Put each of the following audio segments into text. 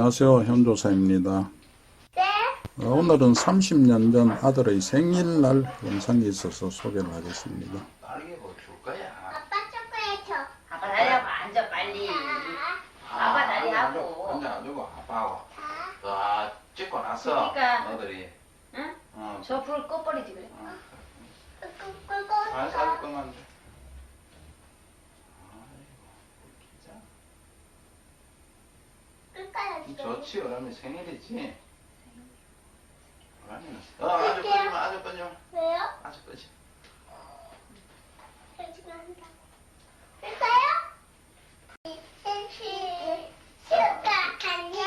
안녕하세요. 현조사입니다. 네. 어, 오늘은 30년 전 아들의 생일날 영상이 있어서 소개를 하겠습니다. 빠르게 뭐줄 거야. 아빠 초콜릿 줘. 아빠 다리 하고 앉아 빨리. 아 빠 다리 하고. 앉아 앉고 아빠하고. 아, 와 찍고 났어. 그러니까. 너들이. 응? 어. 저불 꺼버리지 그래. 어. 끄- 끄고 잘 있어. 살 것만 돼. 끌까요, 지금? 좋지 어라미 생일이지. 어라미는. 어 아주 끄지 마 아주 끄지 마 왜요? 아주 끄지. 지금 한다. 끌까요? 생일 축하합니다.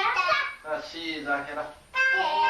자 시작해라. 축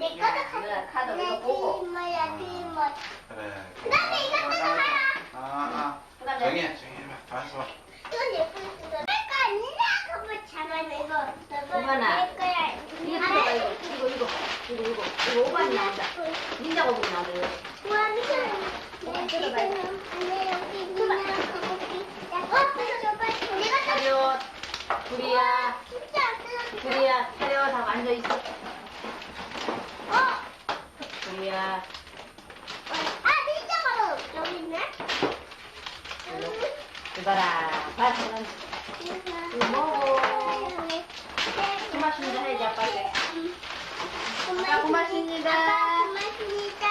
내 거도 누나 카드 이거 보고. 뭐야, 뒷머리. 그래. 그다음에 이거 뜯어봐라. 아, 아. 그다음에 정해, 정해. 다시 이건 예쁜 거. 내거 아니야. 그거 잠깐 이거. 엄마나. 내 거야. 이거 뜯어봐 이거 이거 이거 이거 이거 이거 오반이 나온다. 닌자 거북이 나온다 이거. 와, 미쳐. 내 지금 안에 여기 있는 거기. 어, 뜯어줘봐. 내가 뜯어. 차렷. 둘이야. 진짜 안 뜯어줘. 둘이야. 차렷 하고 앉아 있어. 어. 둘이야. 아, 진짜 바로 여기 있네. 이거라. 봐. 이거 먹어. 고맙습니다 해야지 아빠한테. 아빠 고맙습니다. 아빠 고맙습니다.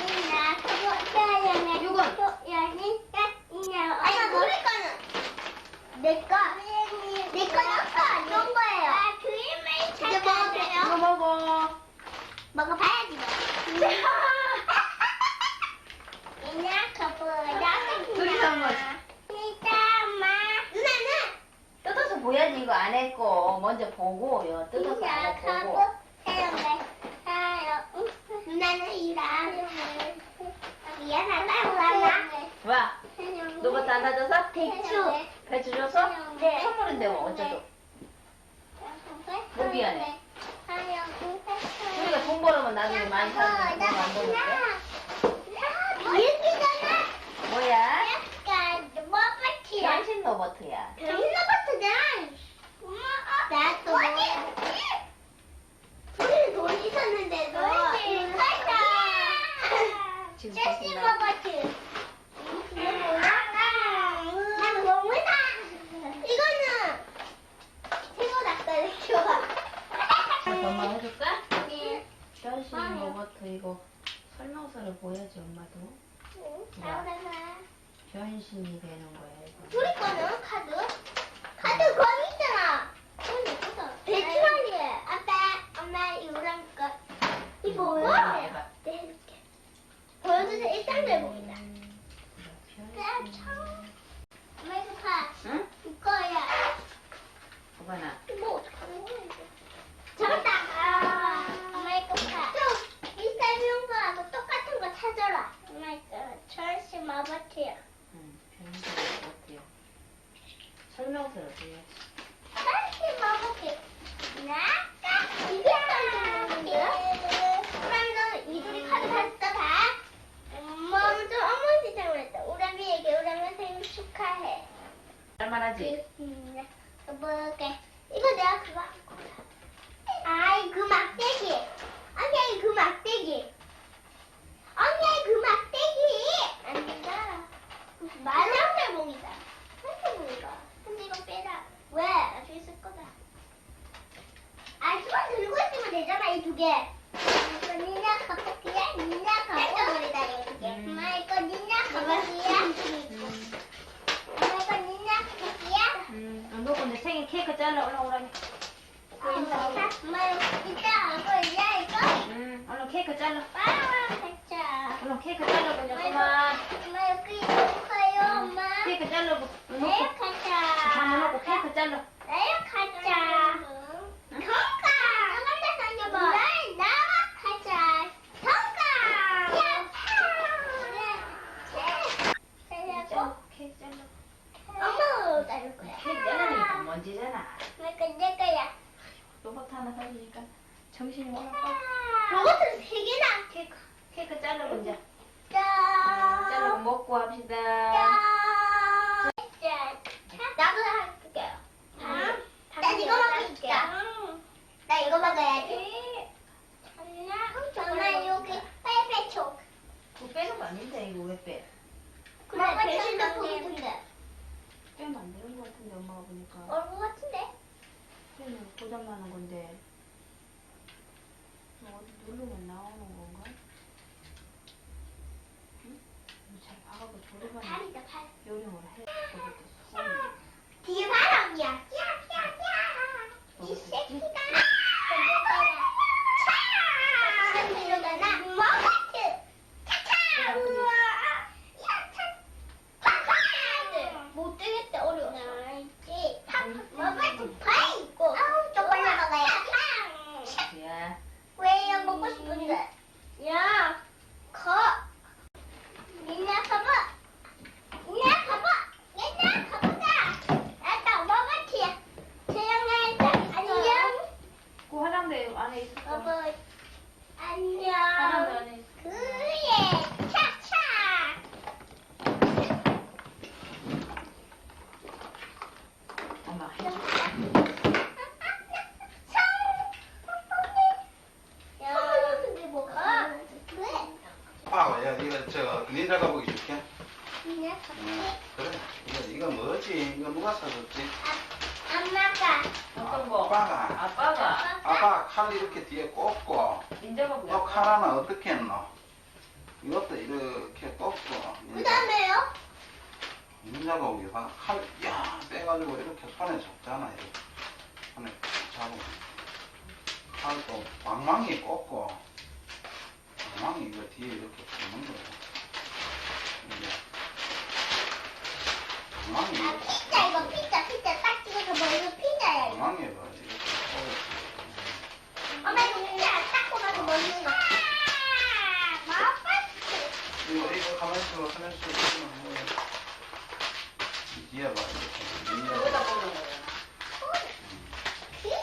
이나 그거 사연에 이건? 소연이가 이나 아니 우리 거는 내 거. 내 거는 아빠 좋은 거예요. 아 그림을 이제 먹어도 돼. 이거 찾아주세요. 먹어. 먹어봐야지. 뭐. 이나 그거야. 둘이서 한 거지. 진짜 엄마. 누나는 뜯어서 보야지 이거 안 했고 먼저 보고요. 뜯어서 안 보고. 누나는 이랑 미안하다고 하나? 와. 너부터 안 사줘서? 배추. 배추 줘서? 네. 선물인데 뭐 어쩌죠? 뭐 미안해. 우리가 돈 벌으면 나중에 많이 사는 거 돈안 벌는데. 비행기잖아. 뭐야? 약간 로봇이야. 변신 로버트야. 변신 로봇이잖아. 엄마, 나도. 우리 돈 있었는데도. 가자. 지금 셀시 보신다. 난. 이거는. 엄마 해줄까? 네. 로버트 이거 설명서를 보여야지 엄마도. 변신이 되는 거야 이거. 둘이 거는 카드? 카드 거기 있잖아. 배추만이 아빠, 엄마 이거랑 거. 이거 뭐 뭐야? 해봐. 네, 해줄게. 보여주세요. 일단 내봅니다. 봐. 응? 이거야. 오바나. 이거 어떡하는 거야 이거? 잡았다. 아, 봐. 또 인스타그램하고 똑같은 거 찾아라. 이거 철시 마버티야. 응. 변신 로버트야. 설명서를 보여야지. 철시 마버티. 나 할만하지? 음, 뭐게? 이거 내가 그거 할 거야. 아이 그 막대기. 언니 그 막대기. 언니 그 막대기. 안 된다. 마장대봉이다. 마장대봉이가. 근데 이거 빼라. 왜? 케이크 잘라. 엄마 가자. 얼른 케이크 잘라 먼저 그만. 엄마 여기 있어요 잘라고. 다 가자. 놓고 케이크 잘라. 가자. 통과. 날 나와 가자. 통과. 야. 잘하고. 케이크 잘라. 엄마 따를 거야. 케이크 잘라니까 먼지잖아. 내가 내 거야. 로봇 하나 사주니까 정신이 못 나빠. 로봇은 세 개나. 케이크 케이크 잘라 먼저. 짠. 자르고 먹고 합시다. 짠. 나도 할게요. 나 이거 먹을게요. 나 이거 먹어야지. 엄마 여기 빨배촉. 그거 빼는 거 아닌데 이거 왜 빼? 그래 배신도 포인트인데. 빼면 안 되는 거 같은데 엄마가 보니까. 얼굴 같은데? 빼면 고장 나는 건데. 이거 어디 누르면 나오는 건가? 응? 이거 잘 봐가고 조리만 팔이다 팔. 요령을 해. 손. 뒤에 바람이야. 야 야 야. 이 새끼가. 차. 이러잖아. 먹었지. 차차. 우와. 야 차. 파파. 못 되겠다 어려워. 알지. 먹었지. 파 있고. 아우 또 빨리 먹어야. 야. 왜요 먹고 싶은데? 야. 거. 민나 가봐. 민나 가봐. 민나 가보자. 나도 먹었지. 태영아 안녕. 그 화장대 안에 있어. 여보 화장대 안녕. 안에 있어. 그래. 차차. 엄마 해줘. 야, 뭐가? 그래. 아빠, 야, 이거 저 닌자가 보기 줄게. 응, 가봐. 그래. 이거 이거 뭐지? 이거 누가 사줬지? 엄마가. 어떤 거? 아빠가. 아빠가. 아빠 칼 이렇게 뒤에 꽂고 인자가 뭐야? 칼 하나 어떻게 했노? 이것도 이렇게 꽂고 그 다음에요? 닌자가 오기 봐. 칼, 야, 빼가지고 이렇게 손에 잡잖아, 이렇게. 손에 잡고. 칼도 방망이 꽂고, 방망이 이거 뒤에 이렇게 붙는 거야. 이게. 아, 피자, 이거 피자, 피자 딱 찍어서 뭐 이거 피자야. 이거. 방망이 봐, 이렇게 꽂고. 엄마 이거 피자 딱 꽂아서 먹는 거. 맛있지? 이거, 이거 가만히 있어, 가만히 있어. 뒤에 봐, 이렇게. 닌자. 여기다 보는 거야.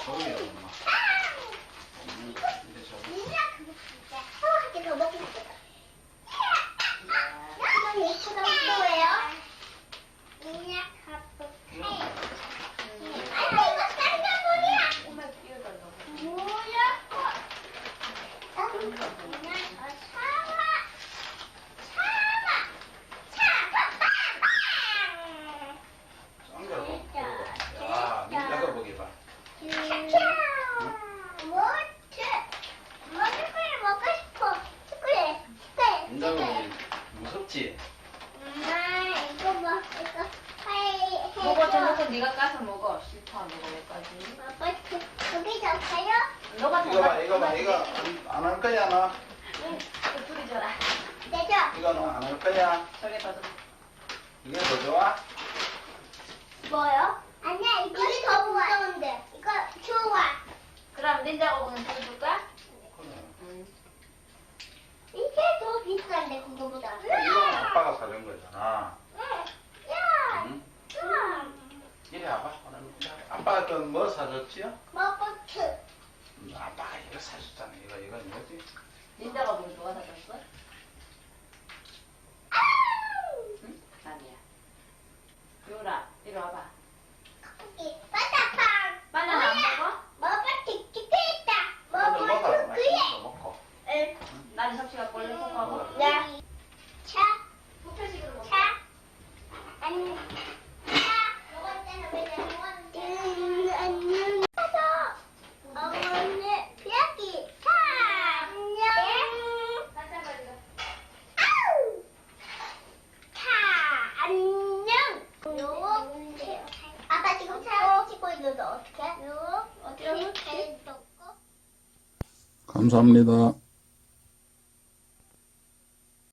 저기에 엄마. 음, 이제 저기. 민나 그거 진짜 소화하게 더 먹고 싶다. 이건 예쁘다. 뭐예요? 민나 카프 이거 카이. 봐. 아니 이거 쌍꺼풀이야. 엄마 끼워달라고. 뭐야? 그냥 어, 차와 차와 차와 쌍꺼 진짜, 야, 진짜. 닌자가 보기 봐. 뭐지? 먹을 걸 먹고 싶어. 그래, 그래. 닌자가 보기 무섭지? 엄마 이거 뭐 이거 파이 먹어, 해줘. 저녁은 네가 까서 먹어. 싫다, 먹어, 여기까지. 먹고 여기 잡아요? 너가 이거 안 할 거야, 너? 응, 이거 둘이 줘라. 내줘. 이거 너 안 할 거야? 저기 봐도. 이게 더 좋아? 뭐요? 아니야 이거 더 무서운데. 이거 좋아. 그럼 닌자가 보는 줄 줄까? 이게 더 비싼데 그거보다. 이건 아빠가 사준 거잖아. 응. 야. 응? 와봐. 오늘 아빠가 그뭐 사줬지요? 먹보트. 음, 아빠가 이거 사줬잖아. 이거, 이거 뭐지? 닌자가 보는 누가 사줬어? 아우. 응? 아니야. 요라, 이리 와봐. 거기 바 sammiða